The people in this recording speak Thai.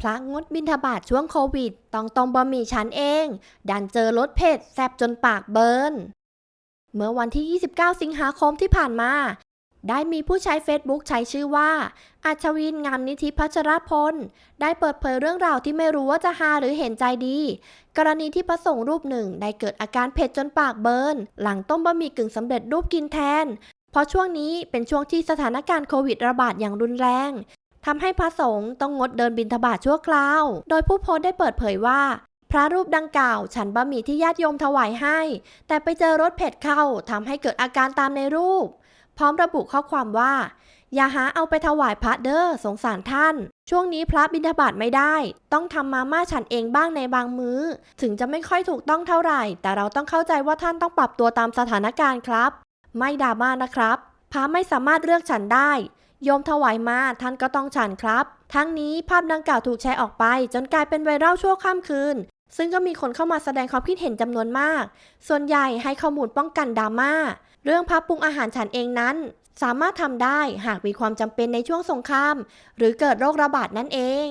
พระงดบิณฑบาตช่วงโควิด ต้องต้มบะหมี่ฉันเอง ดันเจอรสเผ็ดแซบจนปากเบิร์น เมื่อวันที่ 29 สิงหาคมที่ผ่านมา ได้มีผู้ใช้ Facebook ใช้ชื่อว่า อัชวินงามนิธิพัชรพล ได้เปิดเผยเรื่องราวที่ไม่รู้ว่าจะฮาหรือเห็นใจดี กรณีที่พระสงฆ์รูปหนึ่งได้เกิดอาการเผ็ดจนปากเบิร์นหลังต้มบะหมี่กึ่งสำเร็จรูปกินแทน เพราะช่วงนี้เป็นช่วงที่สถานการณ์โควิดระบาดอย่างรุนแรง ทำให้พระสงฆ์ต้องงดเดินบิณฑบาตชั่วคราว โดยผู้โพสต์ได้เปิดเผยว่า พระรูปดังกล่าว ฉันบะหมี่ที่ญาติโยมถวายให้ แต่ไปเจอรสเผ็ดเข้าทำให้เกิดอาการตามในรูป พร้อมระบุข้อความว่า อย่าหาเอาไปถวายพระเด้อสงสารท่าน ช่วงนี้พระบิณฑบาตไม่ได้ ต้องทำมาม่าฉันเองบ้างในบางมื้อ ถึงจะไม่ค่อยถูกต้องเท่าไหร่ แต่เราต้องเข้าใจว่าท่านต้องปรับตัวตามสถานการณ์ครับ ไม่ดราม่านะครับพระไม่สามารถเลือกฉันได้ โยมถวายมาท่านก็ต้องฉันครับ ทั้งนี้ภาพดังกล่าวถูกแชร์ออกไป จนกลายเป็นไวรัลชั่วข้ามคืน ซึ่งก็มีคนเข้ามาแสดงความคิดเห็นจำนวนมาก ส่วนใหญ่ให้ข้อมูลป้องกันดราม่า เรื่องพับปรุงอาหารฉันเองนั้น สามารถทำได้หากมีความจำเป็นในช่วงสงคราม หรือเกิดโรคระบาดนั่นเอง